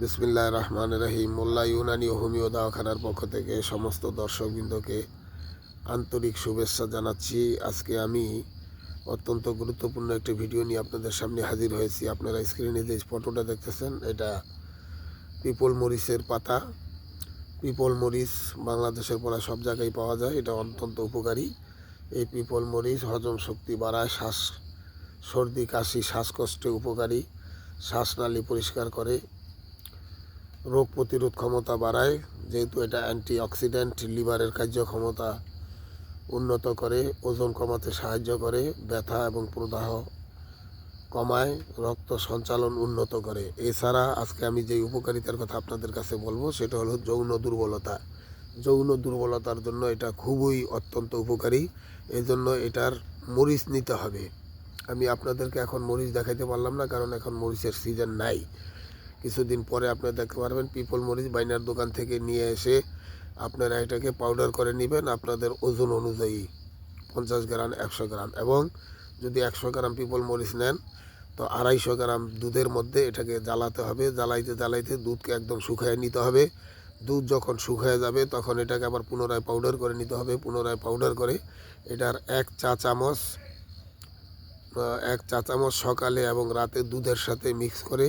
বিসমিল্লাহ রহমান রহিম। মোল্লা ইউনানি হোমিও দাওয়াখানার পক্ষ থেকে সমস্ত দর্শকবৃন্দকে আন্তরিক শুভেচ্ছা জানাচ্ছি। আজকে আমি অত্যন্ত গুরুত্বপূর্ণ একটি ভিডিও নিয়ে আপনাদের সামনে হাজির হয়েছি। আপনারা স্ক্রিনে যে ফটোটা দেখতেছেন, এটা পিপল মরিচের পাতা। পিপল মরিচ বাংলাদেশের প্রায় সব জায়গায় পাওয়া যায়, এটা অত্যন্ত উপকারী। এই পিপল মরিচ হজম শক্তি বাড়ায়, শ্বাস, সর্দি, কাশি, শ্বাসকষ্টে উপকারী। শ্বাসনালী পরিষ্কার করে রোগ প্রতিরোধ ক্ষমতা বাড়ায়, যেহেতু এটা অ্যান্টি অক্সিডেন্ট লিভারের কার্যক্ষমতা উন্নত করে, ওজন কমাতে সাহায্য করে, ব্যথা এবং প্রদাহ কমায়, রক্ত সঞ্চালন উন্নত করে। এছাড়া আজকে আমি যে উপকারিতার কথা আপনাদের কাছে বলব, সেটা হলো যৌন দুর্বলতা। যৌন দুর্বলতার জন্য এটা খুবই অত্যন্ত উপকারী এই জন্য এটার মরিচ নিতে হবে। আমি আপনাদেরকে এখন মরিচ দেখাইতে পারলাম না, কারণ এখন মরিচের সিজন নাই। কিছুদিন পরে আপনারা দেখতে পারবেন পিপল মরিচ বাইনার দোকান থেকে নিয়ে এসে আপনারা এটাকে পাউডার করে নেবেন আপনাদের ওজন অনুযায়ী। পঞ্চাশ গ্রাম, একশো গ্রাম এবং যদি একশো গ্রাম পিপল মরিচ নেন, তো আড়াইশো গ্রাম দুধের মধ্যে এটাকে জ্বালাতে হবে। জ্বালাইতে জ্বালাইতে দুধকে একদম শুকিয়ে নিতে হবে। দুধ যখন শুকায় যাবে, তখন এটাকে আবার পুনরায় পাউডার করে নিতে হবে। পুনরায় পাউডার করে এটার এক চা চামচ এক চা চামচ সকালে এবং রাতে দুধের সাথে মিক্স করে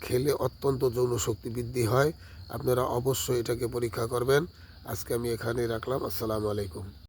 খেলে অত্যন্ত যৌন শক্তি বৃদ্ধি হয়। আপনারা অবশ্যই এটাকে পরীক্ষা করবেন। আজকে আমি এখানেই রাখলাম। আসসালামু আলাইকুম।